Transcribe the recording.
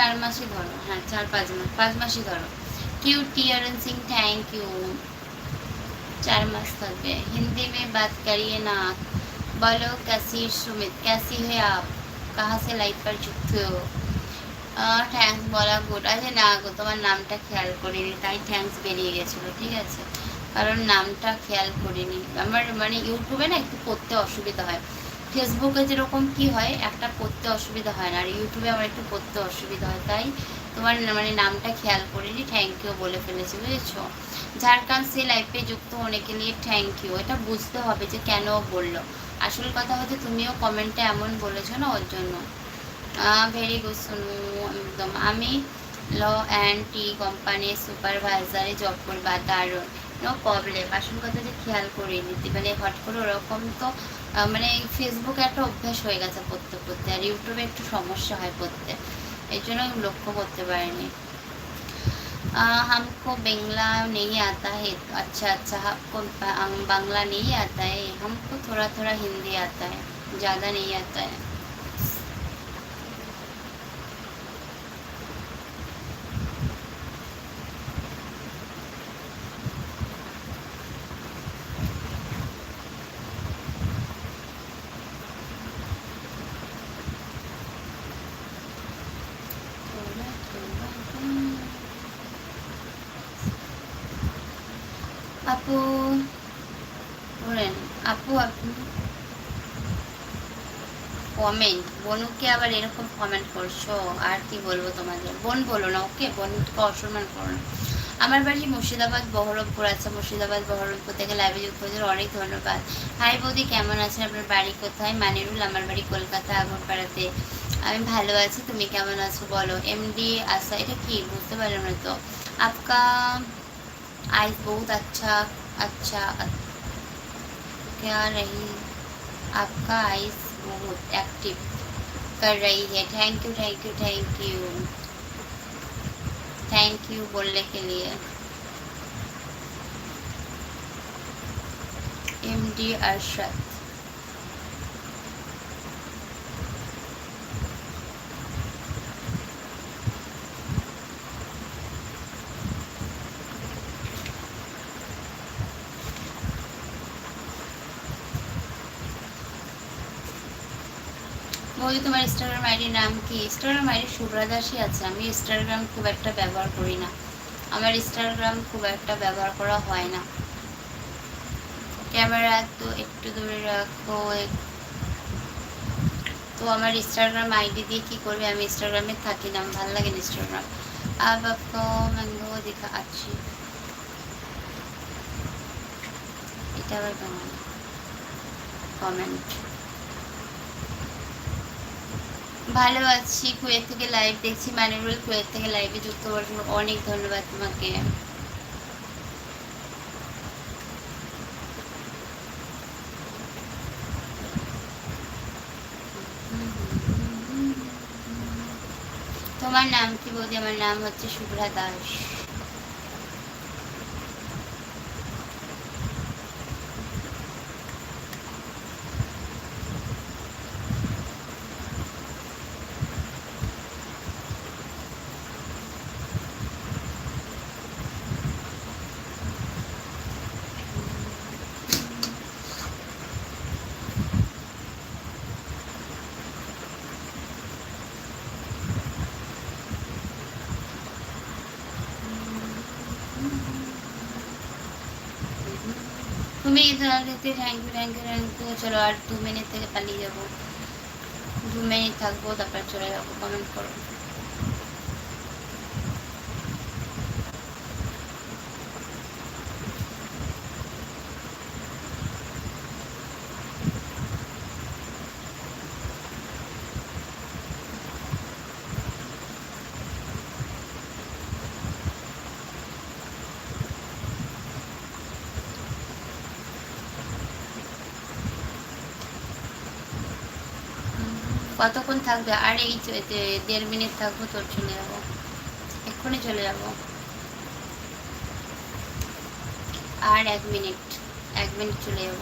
চার মাসই ধরো হ্যাঁ চার, পাঁচ মাস, পাঁচ মাসই ধরো। কিউ টিয়ারন সিং থ্যাংক ইউ চার মাস থাকবে। হিন্দি মে বাত করিয়ে না। বলো ক্যাসি সুমিত ক্যাসি হে আপ? কাহা সে লাইফ পার চুকতে হো? থ্যাংকস বলা গুড আছে না গো, তোমার নামটা খেয়াল করিনি, তাই থ্যাংকস বেরিয়ে গেছিল, ঠিক আছে? কারণ নামটা খেয়াল করিনি। আমার মানে ইউটিউবে না একটু করতে অসুবিধা হয়। ফেসবুকে যেরকম কি হয়, একটা পড়তে অসুবিধা হয় না। আর ইউটিউবে আমার একটু পড়তে অসুবিধা হয়, তাই তোমার মানে নামটা খেয়াল করিনি থ্যাংক ইউ বলে ফেলেছি, বুঝেছ? ঝাড়খণ্ড সে লাইফে যুক্ত অনেকে নিয়ে থ্যাংক ইউ এটা বুঝতে হবে যে কেন বলল। আসল কথা হচ্ছে তুমিও কমেন্টে এমন বলেছ না ওর জন্য। ভেরি গুড শুনু একদম। আমি ল অ্যান্ড টি কোম্পানির সুপারভাইজারে জব করি বা দারুণ নো প্রবলেম আসল কথা যে খেয়াল করিনি মানে হট করে ওরকম তো মানে ফেসবুকে একটা অভ্যাস হয়ে গেছে পড়তে পড়তে আর ইউটিউবে একটু সমস্যা হয় পড়তে এই জন্য আমি লক্ষ্য করতে পারিনি আহ, हमको बांग्ला नहीं आता है अच्छा अच्छा आपको बा- बांग्ला नहीं आता है हमको थोड़ा थोड़ा हिंदी आता है ज़्यादा नहीं आता है আপু। বলেন, আপু, আপনি? কমেন্ট বনুকে আবার এরকম কমেন্ট করছ, আর কি বলব তোমাদের বোন বলো না, ওকে? বোনকে অসম্মান করো না। আমার বাড়ি মুর্শিদাবাদ, বহরমপুর আছে। মুর্শিদাবাদ, বহরমপুর থেকে লাইভে যুক্ত অনেক ধন্যবাদ। হাই বৌদি, কেমন আছেন? আপনার বাড়ি কোথায়? মানিরুল, আমার বাড়ি কলকাতা, আগরপাড়াতে। আমি ভালো আছি, তুমি কেমন আছো বলো? এমডি আসা এটা কি? বুঝতে পারলাম না তো। আপকা आइस बहुत अच्छा अच्छा क्या रही? आपका आइस बहुत एक्टिव कर रही है। Thank you thank you thank you thank you बोलने के लिए। एम डी अरशद বৌদি তোমার ইনস্টাগ্রাম আইডির নাম কি ইনস্টাগ্রাম আইডি শুভ্রা দাসই আছে আমি ইনস্টাগ্রাম খুব একটা ব্যবহার করি না আমার ইনস্টাগ্রাম খুব একটা ব্যবহার করা হয় না ক্যামেরা তো একটু দূরে রাখো এক- তো আমার ইনস্টাগ্রাম আইডি দিয়ে কি করবে আমি ইনস্টাগ্রামে থাকি না আমার ভালো লাগে না ইনস্টাগ্রাম अब आपको मैंगो दिखा अच्छी এটা আবার কেমন কমেন্ট ভালো আছি, কুয়েত থেকে লাইভ দেখছি মানিরুল কুয়েত থেকে লাইভে যুক্ত হওয়ার জন্য অনেক ধন্যবাদ তোমাকে। তোমার নাম কি বৌদি? আমার নাম হচ্ছে শুভ্রা দাস। তুমি দিতে thank you thank you thank you চলো আর দু মিনিট থেকে পালিয়ে যাব দু মিনিট থাকব তারপর চলে যাব কমেন্ট করো কতক্ষণ থাকবে? আর এই দেড় মিনিট থাকব তোর চলে যাব। এক্ষুনি চলে যাব। আর এক মিনিট এক মিনিট চলে যাব।